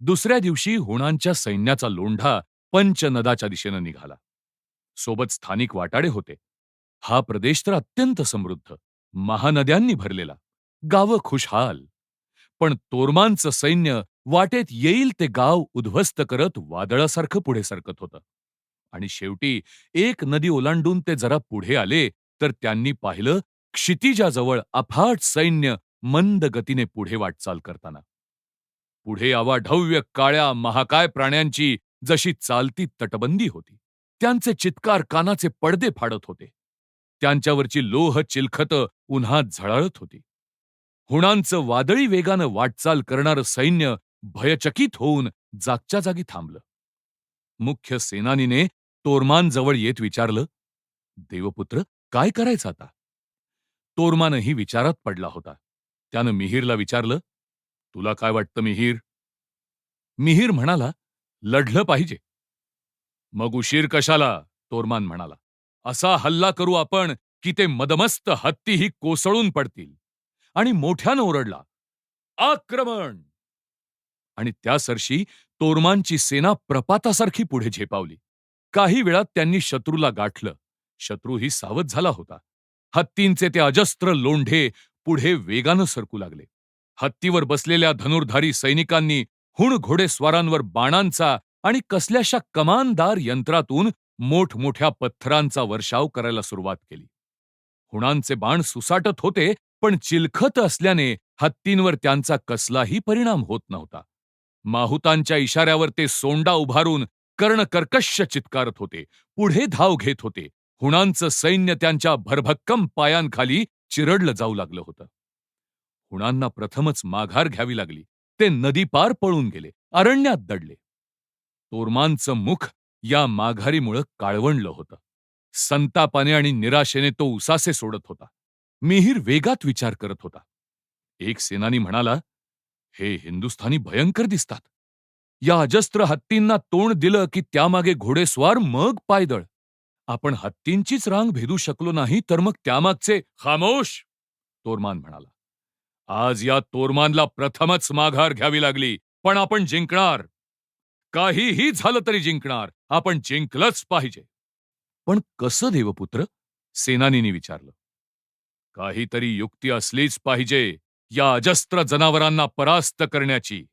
दुसऱ्या दिवशी हुणांच्या सैन्याचा लोंढा पंचनदाच्या दिशेनं निघाला. सोबत स्थानिक वाटाडे होते. हा प्रदेश तर अत्यंत समृद्ध महानद्यांनी भरलेला गावं खुशहाल. पण तोरमांचं सैन्य वाटेत येईल ते गाव उद्ध्वस्त करत वादळासारखं पुढे सरकत होतं. आणि शेवटी एक नदी ओलांडून ते जरा पुढे आले तर त्यांनी पाहिलं क्षितिजाजवळ अफाट सैन्य मंद गतीने पुढे वाटचाल करताना. पुढे अवाढव्य काळ्या महाकाय प्राण्यांची जशी चालती तटबंदी होती त्यांचे चित्कार कानाचे पडदे फाडत होते. त्यांच्यावरची लोह चिलखत उन्हात झळाळत होती. हुणांचं वादळी वेगानं वाटचाल करणारं सैन्य भयचकित होऊन जागच्या जागी थांबलं. मुख्य सेनानीने तोरमानजवळ येत विचारलं देवपुत्र काय करायचं आता? तोरमानही विचारात पडला होता. त्यानं मिहीरला विचारलं तुला काय वाटतं मिहीर? मिहीर म्हणाला लढलं पाहिजे. मग उशीर कशाला? तोरमान म्हणाला असा हल्ला करू आपण की ते मदमस्त हत्तीही कोसळून पडतील. आणि मोठ्यानं ओरडला आक्रमण! आणि त्या सरशी तोरमानची सेना प्रपातासारखी पुढे झेपावली. काही वेळात त्यांनी शत्रूला गाठलं. शत्रूही सावध झाला होता. हत्तींचे ते अजस्त्र लोंढे पुढे वेगानं सरकू लागले. हत्तीवर बसलेल्या धनुर्धारी सैनिकांनी हुण घोडेस्वारांवर बाणांचा आणि कसल्याशा कमानदार यंत्रातून मोठमोठ्या पत्थरांचा वर्षाव करायला सुरुवात केली. हुणांचे बाण सुसाटत होते पण चिलखत असल्याने हत्तींवर त्यांचा कसलाही परिणाम होत नव्हता. माहुतांच्या इशाऱ्यावर ते सोंडा उभारून कर्णकर्कश चित्कारत होते पुढे धाव घेत होते. हुणांचं सैन्य त्यांच्या भरभक्कम पायांखाली चिरडलं जाऊ लागलं होतं. हुणांना प्रथमच माघार घ्यावी लागली. ते नदी पार पळून गेले अरण्यात दडले. तोरमांचं मुख या माघारीमुळं काळवणलं होतं. संतापाने आणि निराशेने तो उसासे सोडत होता. मिहीर वेगात विचार करत होता. एक सेनानी म्हणाला हे हिंदुस्थानी भयंकर दिसतात. या अजस्त्र हत्तींना तोंड दिलं की त्यामागे घोडेस्वार मग पायदळ. आपण हत्तींचीच रांग भेदू शकलो नाही तर मग त्यामागचे खामोश तोरमान म्हणाला. आज या तोरमानला प्रथमच माघार घ्यावी लागली पण आपण जिंकणार. काहीही झालं तरी जिंकणार आपण जिंकलंच पाहिजे. पण कसं देवपुत्र? सेनानीने विचारलं. काहीतरी युक्ती असलीच पाहिजे या अजस्त्र जनावरांना परास्त करण्याची.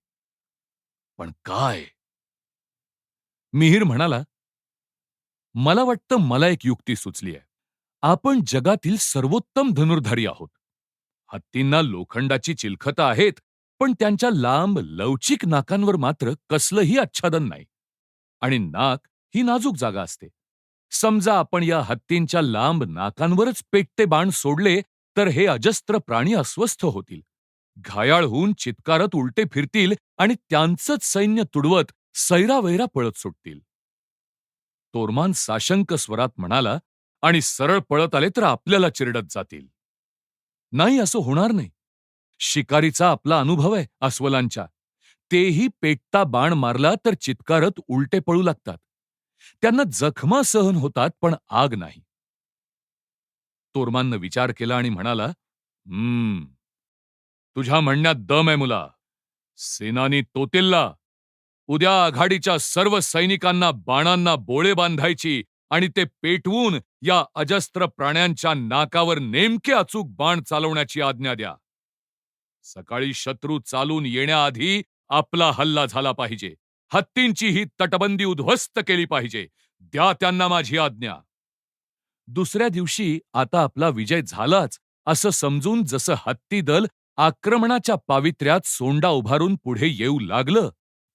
पण काय? मिहीर म्हणाला मला वाटतं मला एक युक्ती सुचली आहे आपण जगातील सर्वोत्तम धनुर्धारी आहोत. हत्तींना लोखंडाची चिलखतं आहेत पण त्यांच्या लांब लवचिक नाकांवर मात्र कसलंही आच्छादन नाही. आणि नाक ही नाजूक जागा असते. समजा आपण या हत्तींच्या लांब नाकांवरच पेटते बाण सोडले तर हे अजस्त्र प्राणी अस्वस्थ होतील. घायाळ होऊन चित्कारत उलटे फिरतील आणि त्यांचंच सैन्य तुडवत सैरावैरा पळत सुटतील. तोरमान साशंक स्वरात म्हणाला आणि सरळ पळत आले तर आपल्याला चिरडत जातील. नाही असं होणार नाही. शिकारीचा आपला अनुभव आहे अस्वलांच्या. तेही पेटता बाण मारला तर चित्कारत उलटे पळू लागतात. त्यांना जखमा सहन होतात पण आग नाही. तोरमाननं विचार केला आणि म्हणाला हम्म तुझ्या म्हणण्यात दम आहे मुला. सेनानी तोतिल्ला. उद्या आघाडीच्या सर्व सैनिकांना बाणांना बोळे बांधायची आणि ते पेटवून या अजस्त्र प्राण्यांच्या नाकावर नेमके अचूक बाण चालवण्याची आज्ञा द्या. सकाळी शत्रू चालून येण्याआधी आपला हल्ला झाला पाहिजे. हत्तींची ही तटबंदी उद्ध्वस्त केली पाहिजे. द्या त्यांना माझी आज्ञा. दुसऱ्या दिवशी आता आपला विजय झालाच असं समजून जसं हत्ती दल आक्रमणाच्या पावित्र्यात सोंडा उभारून पुढे येऊ लागलं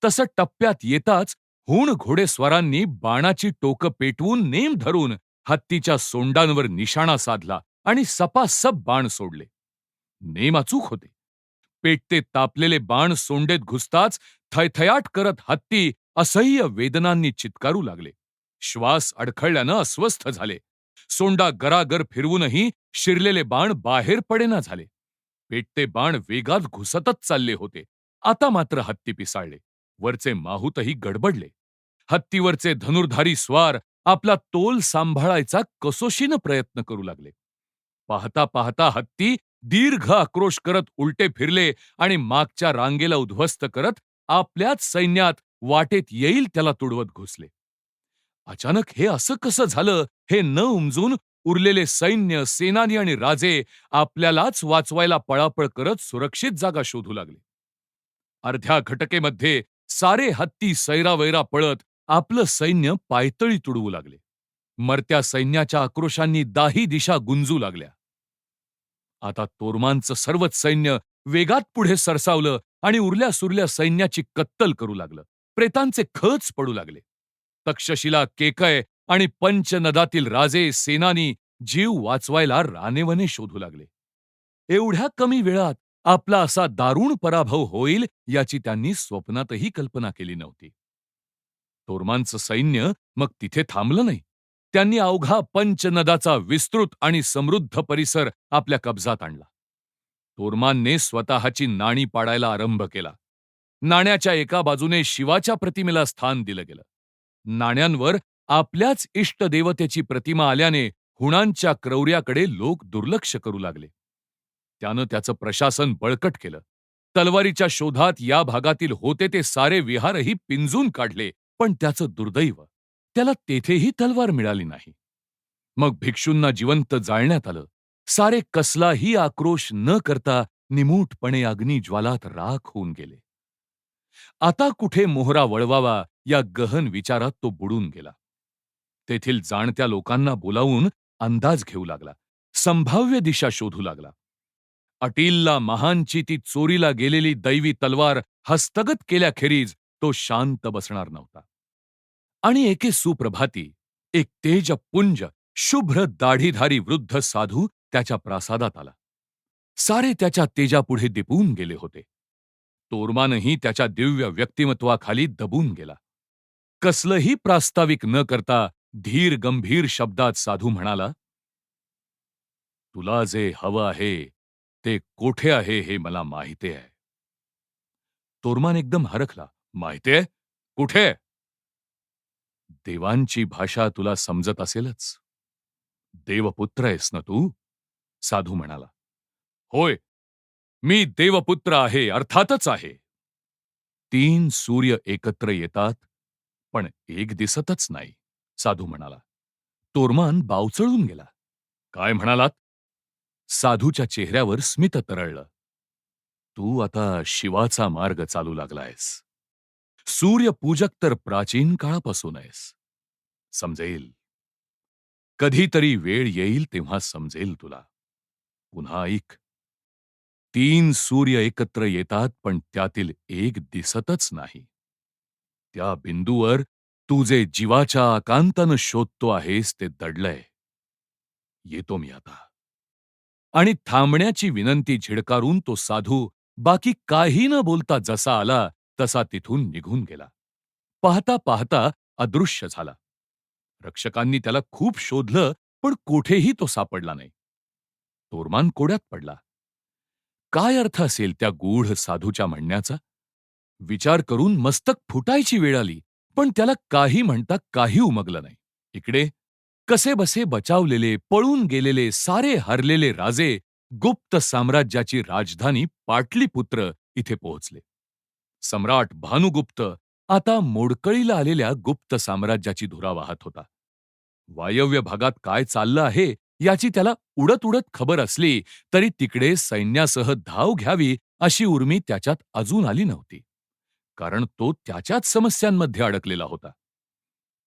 तसं टप्प्यात येताच हुण घोडेस्वारांनी बाणाची टोकं पेटवून नेम धरून हत्तीच्या सोंडांवर निशाणा साधला आणि सपासप बाण सोडले. नेम अचूक होते. पेटते तापलेले बाण सोंडेत घुसताच थयथयाट करत हत्ती असह्य वेदनांनी चित्कारू लागले. श्वास अडखळल्यानं अस्वस्थ झाले. सोंडा गरागर फिरवूनही शिरलेले बाण बाहेर पडेना झाले. पेटते बाण वेगात घुसतच चालले होते. आता मात्र हत्ती पिसाळले. वरचे माहूतही गडबडले. हत्तीवरचे धनुर्धारी स्वार आपला तोल सांभाळायचा कसोशीनं प्रयत्न करू लागले. पाहता पाहता हत्ती दीर्घ आक्रोश करत उलटे फिरले आणि मागच्या रांगेला उद्ध्वस्त करत आपल्याच सैन्यात वाटेत येईल त्याला तुडवत घुसले. अचानक हे असं कसं झालं हे न उमजून उरलेले सैन्य सेनानी आणि राजे आपल्यालाच वाचवायला पळापळ करत सुरक्षित जागा शोधू लागले. अर्ध्या घटकेमध्ये सारे हत्ती सैरावैरा पळत आपलं सैन्य पायतळी तुडवू लागले. मरत्या सैन्याच्या आक्रोशांनी दाही दिशा गुंजू लागल्या. आता तोरमांचं सर्वच सैन्य वेगात पुढे सरसावलं आणि उरल्या सुरल्या सैन्याची कत्तल करू लागलं. प्रेतांचे खच पडू लागले. तक्षशिला केकय आणि पंचनदातील राजे सेनानी जीव वाचवायला रानेवने शोधू लागले. एवढ्या कमी वेळात आपला असा दारुण पराभव होईल याची त्यांनी स्वप्नातही कल्पना केली नव्हती. तोरमांचं सैन्य मग तिथे थांबलं नाही. त्यांनी अवघा पंचनदाचा विस्तृत आणि समृद्ध परिसर आपल्या कब्जात आणला. तोरमानने स्वतःची नाणी पाडायला आरंभ केला. नाण्याच्या एका बाजूने शिवाच्या प्रतिमेला स्थान दिलं गेलं. नाण्यांवर आपल्याच इष्टदेवतेची प्रतिमा आल्याने हुणांच्या क्रौर्याकडे लोक दुर्लक्ष करू लागले. त्यानं त्याचं प्रशासन बळकट केलं. तलवारीच्या शोधात या भागातील होते ते सारे विहारही पिंजून काढले. पण त्याचं दुर्दैव त्याला तेथेही तलवार मिळाली नाही. मग भिक्षूंना जिवंत जाळण्यात आलं. सारे कसलाही आक्रोश न करता निमूटपणे अग्निज्वालात राख होऊन गेले. आता कुठे मोहरा वळवावा या गहन विचारात तो बुडून गेला. तेथील जाणत्या लोकांना बोलावून अंदाज घेऊ लागला. संभाव्य दिशा शोधू लागला. अटीलला महानची ती चोरीला गेलेली दैवी तलवार हस्तगत केल्याखेरीज तो शांत बसणार नव्हता. आणि एके सुप्रभाती एक तेजपुंज शुभ्र दाढीधारी वृद्ध साधू त्याच्या प्रासादात आला. सारे त्याच्या तेजापुढे दिपून गेले होते. तोरमानही त्याच्या दिव्य व्यक्तिमत्वाखाली दबून गेला. कसलंही प्रास्ताविक न करता धीर गंभीर शब्दात साधू म्हणाला तुला जे हवं आहे ते कोठे आहे हे मला माहिती आहे. तोरमान एकदम हरखला माहितीये कुठे? देवांची भाषा तुला समजत असेलच. देवपुत्र आहेस ना तू? साधू म्हणाला. होय मी देवपुत्र आहे अर्थातच आहे. तीन सूर्य एकत्र येतात पण एक दिसतच नाही साधू म्हणाला. तोरमान बावचळून गेला. काय म्हणालात? साधूच्या चेहऱ्यावर स्मित तरळलं. तू आता शिवाचा मार्ग चालू लागलायस. सूर्यपूजक तर प्राचीन काळापासून आहेस. समजेल. कधीतरी वेळ येईल तेव्हा समजेल तुला. पुन्हा ऐक. तीन सूर्य एकत्र येतात पण त्यातील एक दिसतच नाही. त्या बिंदूवर तू जे जीवाच्या आकांतानं शोधतो आहेस ते दडलंय. येतो मी आता. आणि थांबण्याची विनंती झिडकारून तो साधू बाकी काही न बोलता जसा आला तसा तिथून निघून गेला. पाहता पाहता अदृश्य झाला. रक्षकांनी त्याला खूप शोधलं पण कोठेही तो सापडला नाही. तोरमान कोड्यात पडला. काय अर्थ असेल त्या गूढ साधूच्या म्हणण्याचा? विचार करून मस्तक फुटायची वेळ आली पण त्याला काही म्हणता काही उमगलं नाही. इकडे कसे बसे बचावलेले पळून गेलेले सारे हरलेले राजे गुप्त साम्राज्याची राजधानी पाटलीपुत्र इथे पोहोचले. सम्राट भानुगुप्त आता मोडकळीला आलेल्या गुप्त साम्राज्याची धुरा वाहत होता. वायव्य भागात काय चाललं आहे याची त्याला उडत उडत खबर असली तरी तिकडे सैन्यासह धाव घ्यावी अशी उर्मी त्याच्यात अजून आली नव्हती. कारण तो त्याच्याच समस्यांमध्ये अडकलेला होता.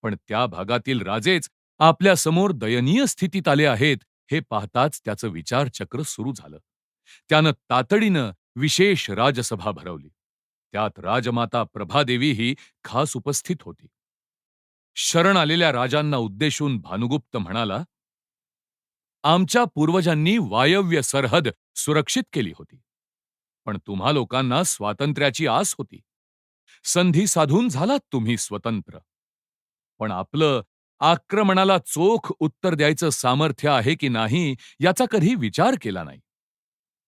पण त्या भागातील राजेच आपल्यासमोर दयनीय स्थितीत आले आहेत हे पाहताच त्याचं विचारचक्र सुरू झालं. त्यानं तातडीनं विशेष राजसभा भरवली. त्यात राजमाता प्रभादेवीही खास उपस्थित होती. शरण आलेल्या राजांना उद्देशून भानुगुप्त म्हणाला आमच्या पूर्वजांनी वायव्य सरहद सुरक्षित केली होती पण तुम्हा लोकांना स्वातंत्र्याची आस होती. संधी साधून झालात तुम्ही स्वतंत्र. पण आपलं आक्रमणाला चोख उत्तर द्यायचं सामर्थ्य आहे की नाही याचा कधी विचार केला नाही.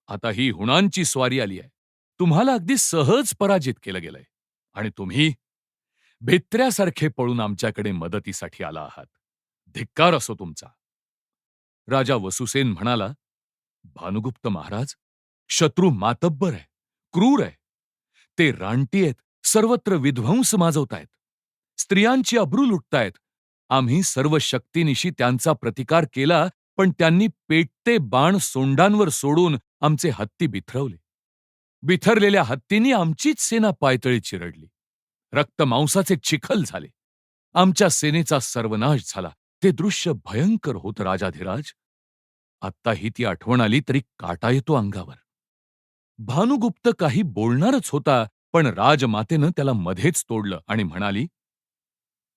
आता ही हुणांची स्वारी आली आहे. तुम्हाला अगदी सहज पराजित केलं गेलंय आणि तुम्ही भित्र्यासारखे पळून आमच्याकडे मदतीसाठी आला आहात. धिक्कार असो तुमचा. राजा वसुसेन म्हणाला भानुगुप्त महाराज शत्रू मातब्बर आहे क्रूर आहे. ते रानटी आहेत सर्वत्र विध्वंस माजवतायत. स्त्रियांची अब्रू लुटतायत. आम्ही सर्व शक्तीनिशी त्यांचा प्रतिकार केला पण त्यांनी पेटते बाण सोंडांवर सोडून आमचे हत्ती बिथरवले. बिथरलेल्या हत्तींनी आमचीच सेना पायतळी चिरडली. रक्त मांसाचे चिखल झाले. आमच्या सेनेचा सर्वनाश झाला. ते दृश्य भयंकर होत राजाधिराज. आत्ताही ती आठवण आली तरी काटा येतो अंगावर. भानुगुप्त काही बोलणारच होता पण राजमातेनं त्याला मध्येच तोडलं आणि म्हणाली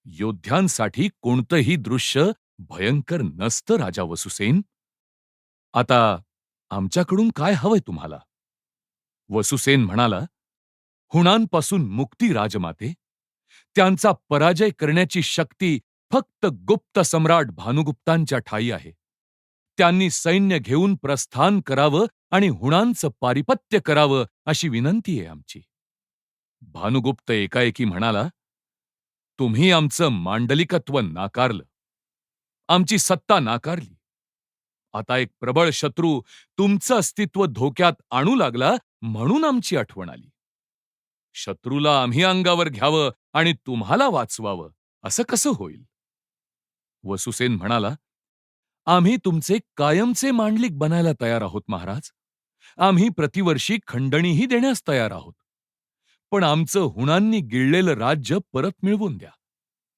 योद्ध्यांसाठी कोणतंही दृश्य भयंकर नसतं राजा वसुसेन. आता आमच्याकडून काय हवंय तुम्हाला? वसुसेन म्हणाला हुणांपासून मुक्ती राजमाते. त्यांचा पराजय करण्याची शक्ती फक्त गुप्त सम्राट भानुगुप्तांच्या ठाई आहे. त्यांनी सैन्य घेऊन प्रस्थान करावं आणि हुणांचं पारिपत्य करावं अशी विनंती आहे आमची. भानुगुप्त एकाएकी म्हणाला तुम्ही आमचं मांडलिकत्व नाकारलं. आमची सत्ता नाकारली. आता एक प्रबळ शत्रू तुमचं अस्तित्व धोक्यात आणू लागला म्हणून आमची आठवण आली. शत्रूला आम्ही अंगावर घ्यावं आणि तुम्हाला वाचवावं. असं कसं होईल? वसुसेन म्हणाला आम्ही तुमचे कायमचे मांडलिक बनायला तयार आहोत महाराज. आम्ही प्रतिवर्षी खंडणीही देण्यास तयार आहोत. पण आमचं हुणांनी गिळलेलं राज्य परत मिळवून द्या.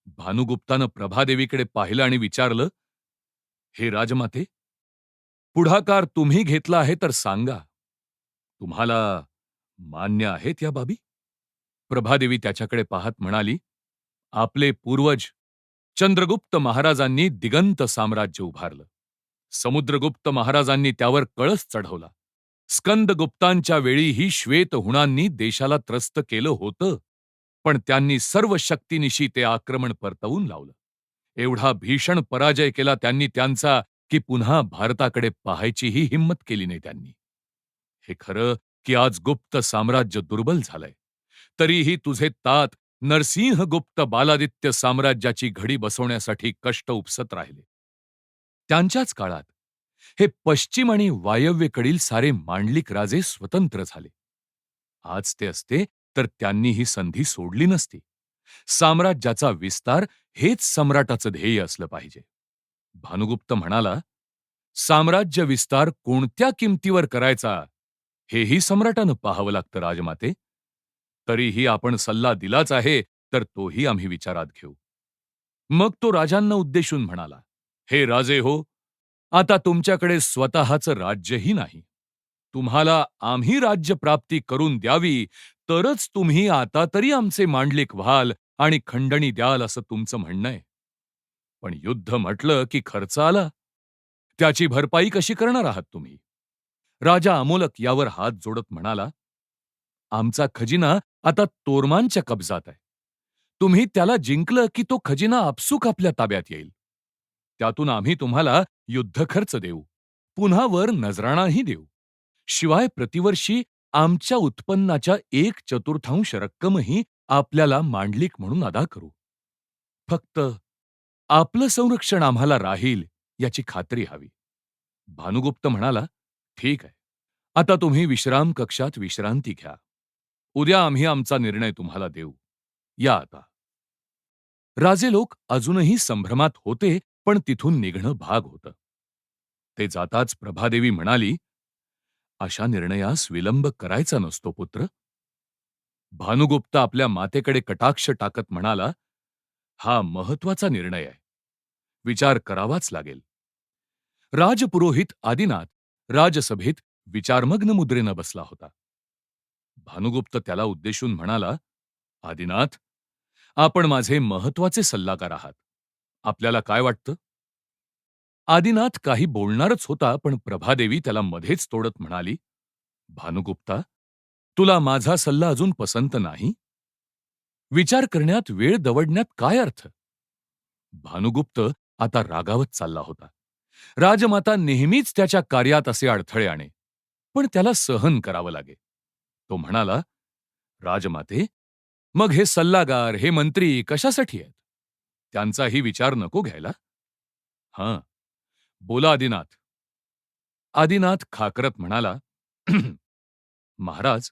भानुगुप्तानं प्रभादेवीकडे पाहिलं आणि विचारलं हे राजमाते पुढाकार तुम्ही घेतला आहे तर सांगा. तुम्हाला मान्य आहेत या बाबी? प्रभादेवी त्याच्याकडे पाहत म्हणाली आपले पूर्वज चंद्रगुप्त महाराजांनी दिगंत साम्राज्य उभारलं. समुद्रगुप्त महाराजांनी त्यावर कळस चढवला. स्कंदगुप्तांच्या वेळीही श्वेतहुणांनी देशाला त्रस्त केलं होतं पण त्यांनी सर्व शक्तीनिशी ते आक्रमण परतवून लावलं. एवढा भीषण पराजय केला त्यांनी त्यांचा की पुन्हा भारताकडे पाहायचीही हिंमत केली नाही त्यांनी. हे खरं की आज गुप्त साम्राज्य दुर्बल झालंय. तरीही तुझे तात नरसिंहगुप्त बालादित्य साम्राज्याची घडी बसवण्यासाठी कष्ट उपसत राहिले. त्यांच्याच काळात हे पश्चिम आणि वायव्येकडील सारे मांडलिक राजे स्वतंत्र झाले. आज ते असते तर त्यांनी ही संधी सोडली नसती. साम्राज्याचा विस्तार हेच सम्राटाचं ध्येय असलं पाहिजे. भानुगुप्त म्हणाला साम्राज्य विस्तार कोणत्या किमतीवर करायचा? हेही सम्राटानं पाहावं लागतं राजमाते. तरीही आपण सल्ला दिलाच आहे तर तोही आम्ही विचारात घेऊ. मग तो राजांना उद्देशून म्हणाला हे राजे हो आता तुमच्याकडे स्वतःचं राज्यही नाही. तुम्हाला आम्ही राज्यप्राप्ती करून द्यावी तरच तुम्ही आता तरी आमचे मांडलिक व्हाल आणि खंडणी द्याल असं तुमचं म्हणणं आहे पण युद्ध म्हटलं की खर्च आला. त्याची भरपाई कशी करणार आहात तुम्ही? राजा अमोलक यावर हात जोडत म्हणाला आमचा खजिना आता तोरमांच्या कब्जात आहे. तुम्ही त्याला जिंकलं की तो खजिना आपसूक आपल्या ताब्यात येईल. त्यातून आम्ही तुम्हाला युद्धखर्च देऊ. पुन्हा वर नजराणाही देऊ. शिवाय प्रतिवर्षी आमच्या उत्पन्नाच्या एक चतुर्थांश रक्कमही आपल्याला मांडलिक म्हणून अदा करू. फक्त आपलं संरक्षण आम्हाला राहील याची खात्री हवी. भानुगुप्त म्हणाला ठीक आहे. आता तुम्ही विश्राम कक्षात विश्रांती घ्या. उद्या आम्ही आमचा निर्णय तुम्हाला देऊ. या आता. राजे लोक अजूनही संभ्रमात होते पण तिथून निघणं भाग होतं. ते जाताच प्रभादेवी म्हणाली अशा निर्णयास विलंब करायचा नसतो पुत्र. भानुगुप्त आपल्या मातेकडे कटाक्ष टाकत म्हणाला हा महत्त्वाचा निर्णय आहे. विचार करावाच लागेल. राजपुरोहित आदिनाथ राजसभेत विचारमग्न मुद्रेनं बसला होता. भानुगुप्त त्याला उद्देशून म्हणाला आदिनाथ आपण माझे महत्त्वाचे सल्लागार आहात. आपल्याला काय वाटतं? आदिनाथ काही बोलणारच होता पण प्रभादेवी त्याला मध्येच तोडत म्हणाली भानुगुप्ता तुला माझा सल्ला अजून पसंत नाही? विचार करण्यात वेळ दवडण्यात काय अर्थ? भानुगुप्त आता रागावत चालला होता. राजमाता नेहमीच त्याच्या कार्यात असे अडथळे आणे पण त्याला सहन करावं लागे. तो म्हणाला राजमाते मग हे सल्लागार हे मंत्री कशासाठी आहेत? त्यांचाही विचार नको घ्यायला. हां बोला आदिनाथ. आदिनाथ खाकरत म्हणाला महाराज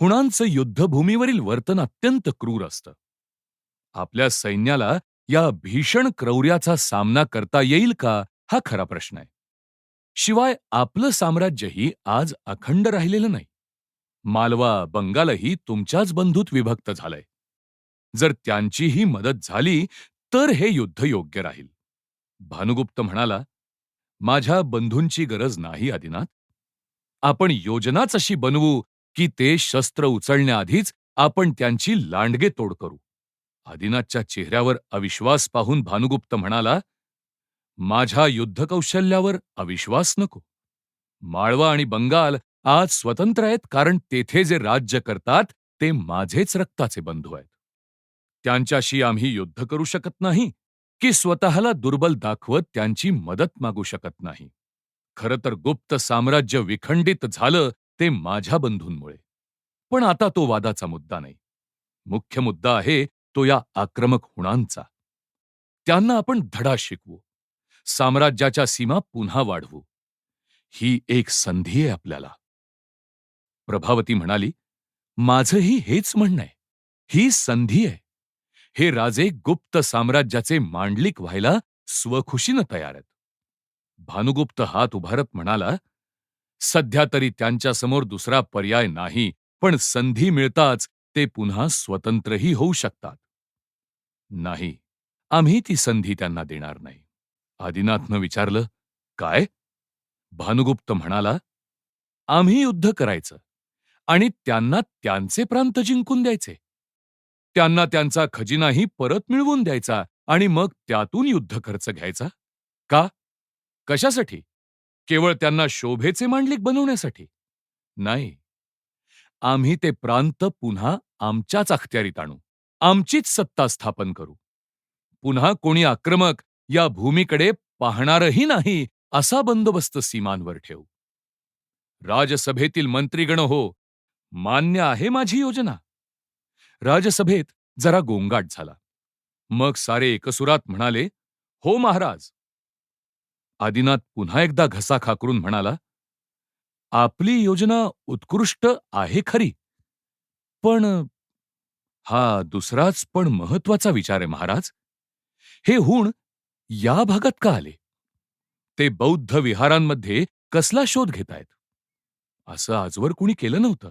हुणांचं युद्धभूमीवरील वर्तन अत्यंत क्रूर असतं. आपल्या सैन्याला या भीषण क्रौर्याचा सामना करता येईल का हा खरा प्रश्न आहे. शिवाय आपलं साम्राज्यही आज अखंड राहिलेलं नाही. मालवा बंगालही तुमच्याच बंधूत विभक्त झालंय. जर त्यांचीही मदत झाली तर हे युद्ध योग्य राहील. भानुगुप्त म्हणाला माझ्या बंधूंची गरज नाही आदिनाथ. आपण योजनाच अशी बनवू की ते शस्त्र उचलण्याआधीच आपण त्यांची लांडगे तोड करू. आदिनाथच्या चेहऱ्यावर अविश्वास पाहून भानुगुप्त म्हणाला माझ्या युद्धकौशल्यावर अविश्वास नको. माळवा आणि बंगाल आज स्वतंत्र आहेत कारण तेथे जे राज्य करतात ते माझेच रक्ताचे बंधू आहेत. त्यांच्याशी आम्ही युद्ध करू शकत नाही की स्वतःला दुर्बल दाखवत त्यांची मदत मागू शकत नाही. खरं तर गुप्त साम्राज्य विखंडित झालं ते माझ्या बंधूंमुळे. पण आता तो वादाचा मुद्दा नाही. मुख्य मुद्दा आहे तो या आक्रमक हुणांचा. त्यांना आपण धडा शिकवू. साम्राज्याच्या सीमा पुन्हा वाढवू. ही एक संधी आहे आपल्याला. प्रभावती म्हणाली माझंही हेच म्हणणं आहे. ही संधी आहे. हे राजे गुप्त साम्राज्याचे मांडलिक व्हायला स्वखुशीनं तयार आहेत. भानुगुप्त हात उभारत म्हणाला सध्या तरी त्यांच्यासमोर दुसरा पर्याय नाही पण संधी मिळताच ते पुन्हा स्वतंत्रही होऊ शकतात. नाही आम्ही ती संधी त्यांना देणार नाही. आदिनाथनं विचारलं काय? भानुगुप्त म्हणाला आम्ही युद्ध करायचं. आणि त्यांना त्यांचे प्रांत जिंकून द्यायचे. त्यांना त्यांचा खजिनाही परत मिळवून द्यायचा आणि मग त्यातून युद्ध खर्च घ्यायचा. का? कशासाठी? केवळ त्यांना शोभेचे मांडलिक बनवण्यासाठी? नाही. आम्ही ते प्रांत पुन्हा आमच्याच अखत्यारीत आणू. आमचीच सत्ता स्थापन करू. पुन्हा कोणी आक्रमक या भूमीकडे पाहणारही नाही असा बंदोबस्त सीमांवर ठेवू. राजसभेतील मंत्रीगण हो मान्य आहे माझी योजना. राजसभेत जरा गोंगाट झाला. मग सारे एकसुरात म्हणाले हो महाराज. आदिनाथ पुन्हा एकदा घसा खाकरून म्हणाला आपली योजना उत्कृष्ट आहे खरी पण हा दुसराच पण महत्त्वाचा विचार आहे महाराज. हे हुण या भागात का आले? ते बौद्ध विहारांमध्ये कसला शोध घेतायत? असं आजवर कुणी केलं नव्हतं.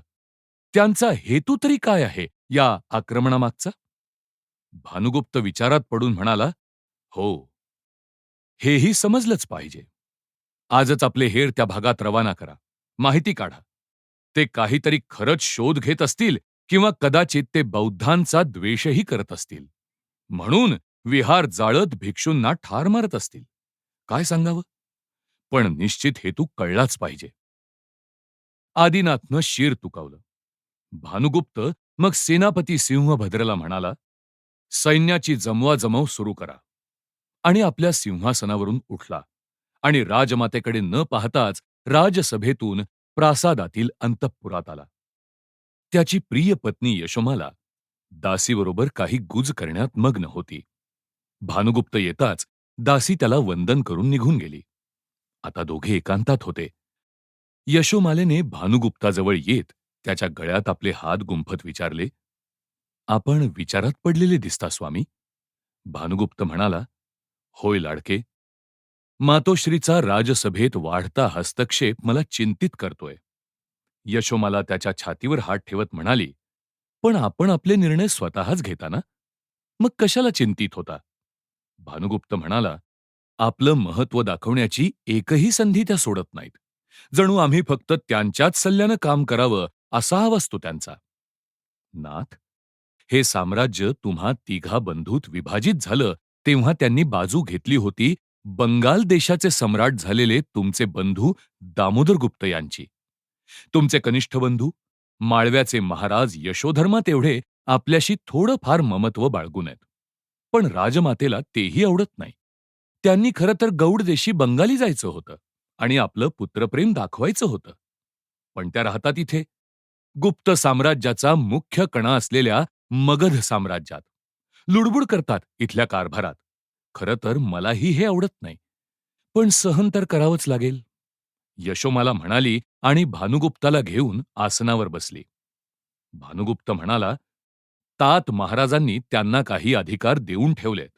त्यांचा हेतू तरी काय आहे या आक्रमणामागचा? भानुगुप्त विचारात पडून म्हणाला हो हेही समजलंच पाहिजे. आजच आपले हेर त्या भागात रवाना करा. माहिती काढा. ते काहीतरी खरंच शोध घेत असतील किंवा कदाचित ते बौद्धांचा द्वेषही करत असतील. म्हणून विहार जाळत भिक्षूंना ठार मारत असतील. काय सांगावं? पण निश्चित हेतू कळलाच पाहिजे. आदिनाथनं शिर तुकावलं. भानुगुप्त मग सेनापती सिंहभद्रला म्हणाला सैन्याची जमवाजमव सुरू करा. आणि आपल्या सिंहासनावरून उठला आणि राजमातेकडे न पाहताच राजसभेतून प्रासादातील अंतःपुरात आला. त्याची प्रिय पत्नी यशोमाला दासीबरोबर काही गुज करण्यात मग्न होती. भानुगुप्त येताच दासी त्याला वंदन करून निघून गेली. आता दोघे एकांतात होते. यशोमालेने भानुगुप्ताजवळ येत त्याच्या गळ्यात आपले हात गुंफत विचारले आपण विचारात पडलेले दिसता स्वामी. भानुगुप्त म्हणाला होय लाडके मातोश्रीचा राजसभेत वाढता हस्तक्षेप मला चिंतित करतोय. यशोमाला त्याच्या छातीवर हात ठेवत म्हणाली पण आपण आपले निर्णय स्वतःच घेता ना? मग कशाला चिंतित होता? भानुगुप्त म्हणाला आपलं महत्त्व दाखवण्याची एकही संधी त्या सोडत नाहीत. जणू आम्ही फक्त त्यांच्याच सल्ल्यानं काम करावं असा हवाच तो त्यांचा. नाथ हे साम्राज्य तुम्हा तिघा बंधूत विभाजित झालं तेव्हा त्यांनी बाजू घेतली होती बंगाल देशाचे सम्राट झालेले तुमचे बंधू दामोदर गुप्त यांची. तुमचे कनिष्ठ बंधू माळव्याचे महाराज यशोधर्मा तेवढे आपल्याशी थोडं फार ममत्व बाळगून आहेत. पण राजमातेला तेही आवडत नाही. त्यांनी खरं तर गौड देशी बंगाली जायचं होतं आणि आपलं पुत्रप्रेम दाखवायचं होतं. पण त्या राहतात इथे. गुप्त साम्राज्याचा मुख्य कणा असलेल्या मगध साम्राज्यात. लुडबुड करतात इथल्या कारभारात. खरं तर मलाही हे आवडत नाही. पण सहन तर करावंच लागेल. यशोमाला म्हणाली आणि भानुगुप्ताला घेऊन आसनावर बसली. भानुगुप्त म्हणाला तात महाराजांनी त्यांना काही अधिकार देऊन ठेवलेत.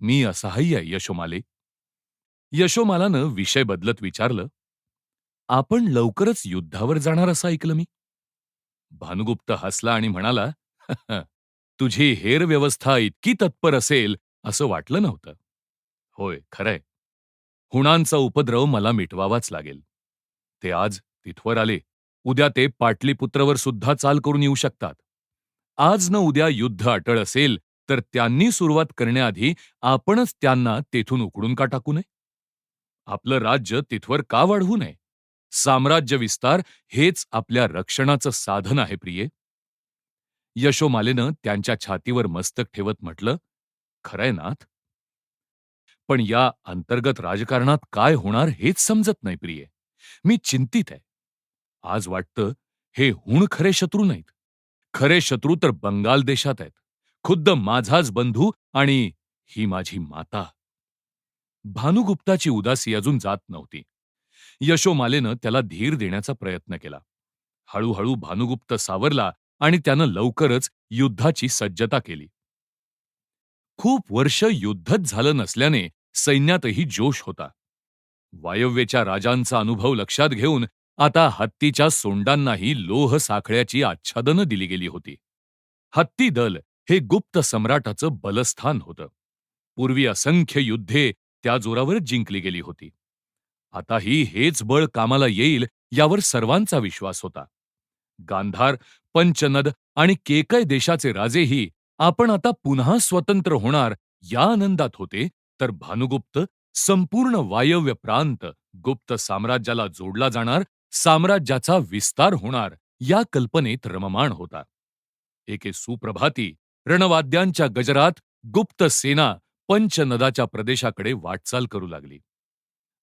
मी असहाय्य आहे, यशोमाले यशोमालानं विषय बदलत विचारलं आपण लवकरच युद्धावर जाणार असं ऐकलं मी. भानुगुप्त हसला आणि म्हणाला तुझी हेर व्यवस्था इतकी तत्पर असेल असं वाटलं नव्हतं. होय खरंय. हुणांचा उपद्रव मला मिटवावाच लागेल. ते आज तिथवर आले. उद्या ते पाटलीपुत्रवर सुद्धा चाल करून येऊ शकतात. आज न उद्या युद्ध अटळ असेल तर त्यांनी सुरुवात करण्याआधी आपणच त्यांना तेथून उकडून का टाकू नये? आपलं राज्य तिथवर का वाढवू नये? साम्राज्य विस्तार हेच आपल्या रक्षणाचं साधन आहे प्रिये. यशोमालेनं त्यांच्या छातीवर मस्तक ठेवत म्हटलं खरंय नाथ. पण या अंतर्गत राजकारणात काय होणार हेच समजत नाही प्रिये. मी चिंतित आहे. आज वाटतं हे हुण खरे शत्रू नाहीत. खरे शत्रू तर बंगाल देशात आहेत. खुद्द माझाच बंधू आणि ही माझी माता. भानुगुप्ताची उदासी अजून जात नव्हती. यशोमालेनं त्याला धीर देण्याचा प्रयत्न केला. हळूहळू भानुगुप्त सावरला आणि त्यानं लवकरच युद्धाची सज्जता केली. खूप वर्ष युद्धच झालं नसल्याने सैन्यातही जोश होता. वायव्येच्या राजांचा अनुभव लक्षात घेऊन आता हत्तीच्या सोंडांनाही लोह साखळ्याची आच्छादनं दिली गेली होती. हत्ती दल हे गुप्त सम्राटाचं बलस्थान होतं. पूर्वी असंख्य युद्धे त्या जोरावर जिंकली गेली होती. आताही हेच बळ कामाला येईल यावर सर्वांचा विश्वास होता. गांधार पंचनद आणि केकय देशाचे राजेही आपण आता पुन्हा स्वतंत्र होणार या आनंदात होते तर भानुगुप्त संपूर्ण वायव्य प्रांत गुप्त साम्राज्याला जोडला जाणार साम्राज्याचा विस्तार होणार या कल्पनेत रममाण होता. एके सुप्रभाती रणवाद्यांच्या गजरात गुप्त सेना पंचनदाच्या प्रदेशाकडे वाटचाल करू लागली.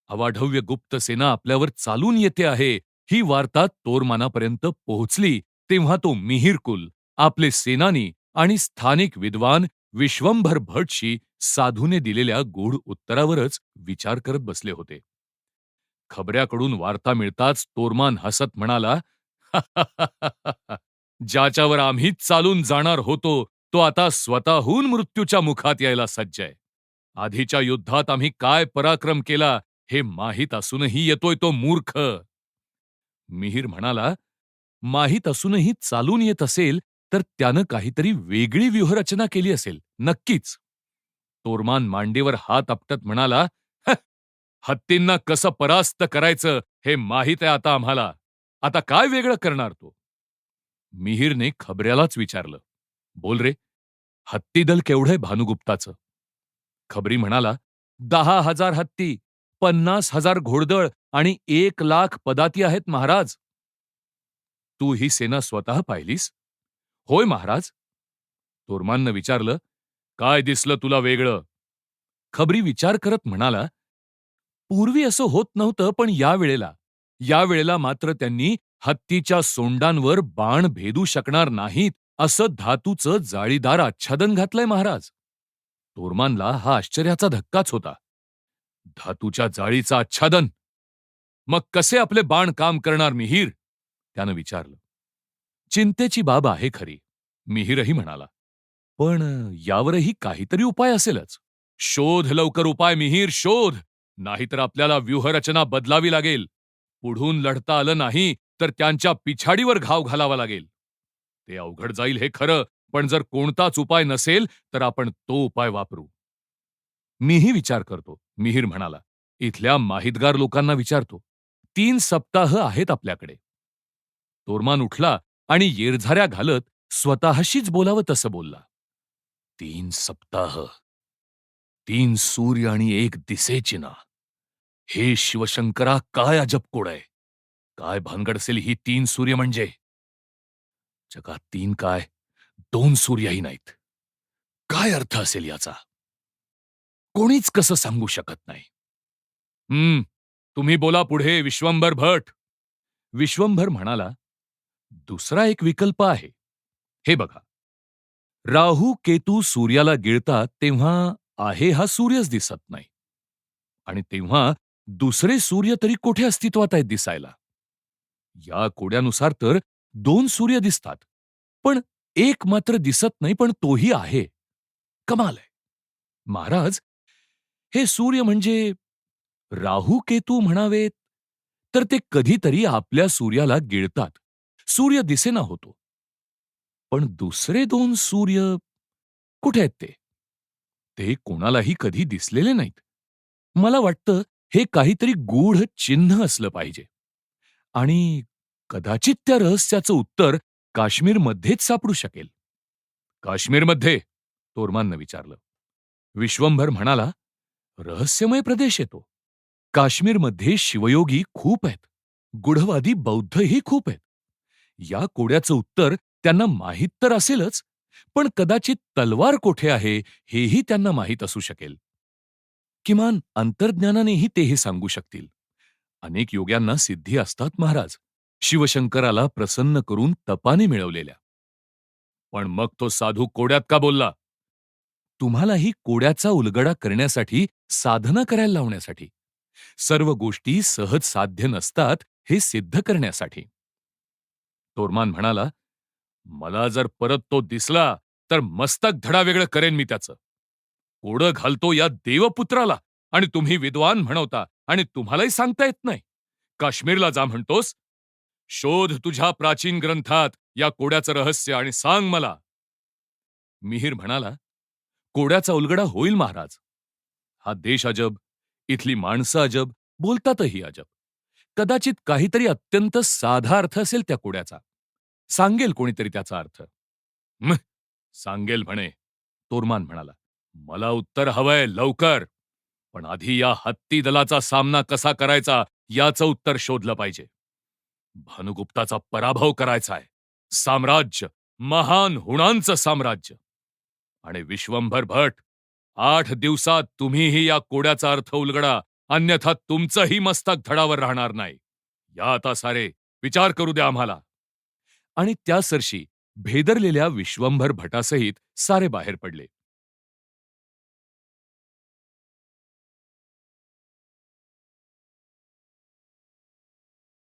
अवाढव्य गुप्त सेना आपल्यावर चालून येते आहे ही वार्ता तोरमानापर्यंत पोहोचली तेव्हा तो मिहिरकुल आपले सेनानी आणि स्थानिक विद्वान विश्वंभर भटशी साधूने दिलेल्या गूढ उत्तरावरच विचार करत बसले होते. खबऱ्याकडून वार्ता मिळताच तोरमान हसत म्हणाला ज्याच्यावर आम्हीच चालून जाणार होतो तो आता स्वतःहून मृत्यूच्या मुखात यायला सज्ज आहे. आधीच्या युद्धात आम्ही काय पराक्रम केला हे माहीत असूनही येतोय तो मूर्ख. मिहीर म्हणाला माहीत असूनही चालून येत असेल तर त्यानं काहीतरी वेगळी व्यूहरचना केली असेल नक्कीच. तोरमान मांडीवर हात आपटत म्हणाला हत्तींना कसं परास्त करायचं हे माहीत आहे आता आम्हाला. आता काय वेगळं करणार तो? मिहीरने खबऱ्यालाच विचारलं बोल रे हत्तीदल केवढंय भानुगुप्ताचं? खबरी म्हणाला दहा हजार हत्ती. पन्नास हजार घोडदळ आणि एक लाख पदाती आहेत महाराज. तू ही सेना स्वतः पाहिलीस? होय महाराज. तोरमाननं विचारलं काय दिसलं तुला वेगळं? खबरी विचार करत म्हणाला पूर्वी असं होत नव्हतं पण या वेळेला. या वेळेला मात्र त्यांनी हत्तीच्या सोंडांवर बाण भेदू शकणार नाहीत असं धातूचं जाळीदार आच्छादन घातलंय महाराज. तोरमानला हा आश्चर्याचा धक्काच होता. धातूच्या जाळीचं आच्छादन. मग कसे आपले बाण काम करणार मिहीर? त्यानं विचारलं. चिंतेची बाब आहे खरी मिहीरही म्हणाला. पण यावरही काहीतरी उपाय असेलच. शोध लवकर उपाय मिहीर शोध! नाहीतर आपल्याला व्यूहरचना बदलावी लागेल. पुढून लढता आलं नाही तर त्यांच्या पिछाडीवर घाव घालावा लागेल. ते अवघड जाईल हे खरं पण जर कोणताच उपाय नसेल तर आपण तो उपाय वापरू. मीही विचार करतो. मिहीर म्हणाला इथल्या माहितगार लोकांना विचारतो. तीन सप्ताह आहेत आपल्याकडे. तोरमान उठला आणि येरझाऱ्या घालत स्वतःशीच बोलावं तसं बोलला. तीन सप्ताह. तीन सूर्य आणि एक दिसेची ना हे शिवशंकरा काय अजबकोड आहे? काय भानगड असेल ही तीन सूर्य म्हणजे? जगात तीन काय? दोन सूर्यही नाहीत. काय अर्थ असेल याचा? कोणीच कसं सांगू शकत नाही. हम्म तुम्ही बोला पुढे विश्वंभर भट. विश्वंभर म्हणाला दुसरा एक विकल्प आहे. हे बघा. राहू केतू सूर्याला गिळतात तेव्हा आहे हा सूर्यच दिसत नाही. आणि तेव्हा दुसरे सूर्य तरी कोठे अस्तित्वात आहेत दिसायला? या कोड्यानुसार तर दोन सूर्य दिसतात पण एक मात्र दिसत नाही पण तोही आहे. कमाल आहे. महाराज हे सूर्य म्हणजे राहू केतू म्हणावेत तर ते कधीतरी आपल्या सूर्याला गिळतात. सूर्य दिसेना होतो. पण दुसरे दोन सूर्य कुठे आहेत ते? ते कोणालाही कधी दिसलेले नाहीत. मला वाटतं हे काहीतरी गूढ चिन्ह असलं पाहिजे. आणि कदाचित त्या रहस्याचं उत्तर काश्मीरमध्येच सापडू शकेल. काश्मीरमध्ये तोरमाननं विचारलं. विश्वंभर म्हणाला रहस्यमय प्रदेश येतो. काश्मीरमध्ये शिवयोगी खूप आहेत. गुढवादी बौद्धही खूप आहेत. या कोड्याचं उत्तर त्यांना माहीत तर असेलच पण कदाचित तलवार कोठे आहे हेही त्यांना माहीत असू शकेल. किमान अंतर्ज्ञानानेही तेही सांगू शकतील. अनेक योग्यांना सिद्धी असतात महाराज. शिवशंकराला प्रसन्न करून तपाने मिळवलेल्या. पण मग तो साधू कोड्यात का बोलला? तुम्हालाही कोड्याचा उलगडा करण्यासाठी साधना करायला लावण्यासाठी. सर्व गोष्टी सहज साध्य नसतात हे सिद्ध करण्यासाठी. तोरमान म्हणाला मला जर परत तो दिसला तर मस्तक धडा वेगळं करेन मी त्याचं. कोडं घालतो या देवपुत्राला आणि तुम्ही विद्वान म्हणवता आणि तुम्हालाही सांगता येत नाही. काश्मीरला जा म्हणतोस. शोध तुझ्या प्राचीन ग्रंथात या कोड्याचं रहस्य आणि सांग मला. मिहीर म्हणाला कोड्याचा उलगडा होईल महाराज. हा देश अजब इथली माणसं अजब बोलतातही अजब. कदाचित काहीतरी अत्यंत साधा अर्थ असेल त्या कोड्याचा. सांगेल कोणीतरी त्याचा अर्थ. सांगेल म्हणे तोरमान म्हणाला. मला उत्तर हवंय लवकर. पण आधी या हत्ती दलाचा सामना कसा करायचा याचं उत्तर शोधलं पाहिजे. भानुगुप्ताचा पराभव करायचा आहे साम्राज्य महान हुणांचं साम्राज्य. आणि विश्वंभर भट. आठ दिवसात तुम्हीही या कोड्याचा अर्थ उलगडा अन्यथा तुमचंही मस्तक धडावर राहणार नाही. या आता सारे विचार करू द्या आम्हाला. आणि त्या सरशी भेदरलेल्या विश्वंभर भटासहित सारे बाहेर पडले.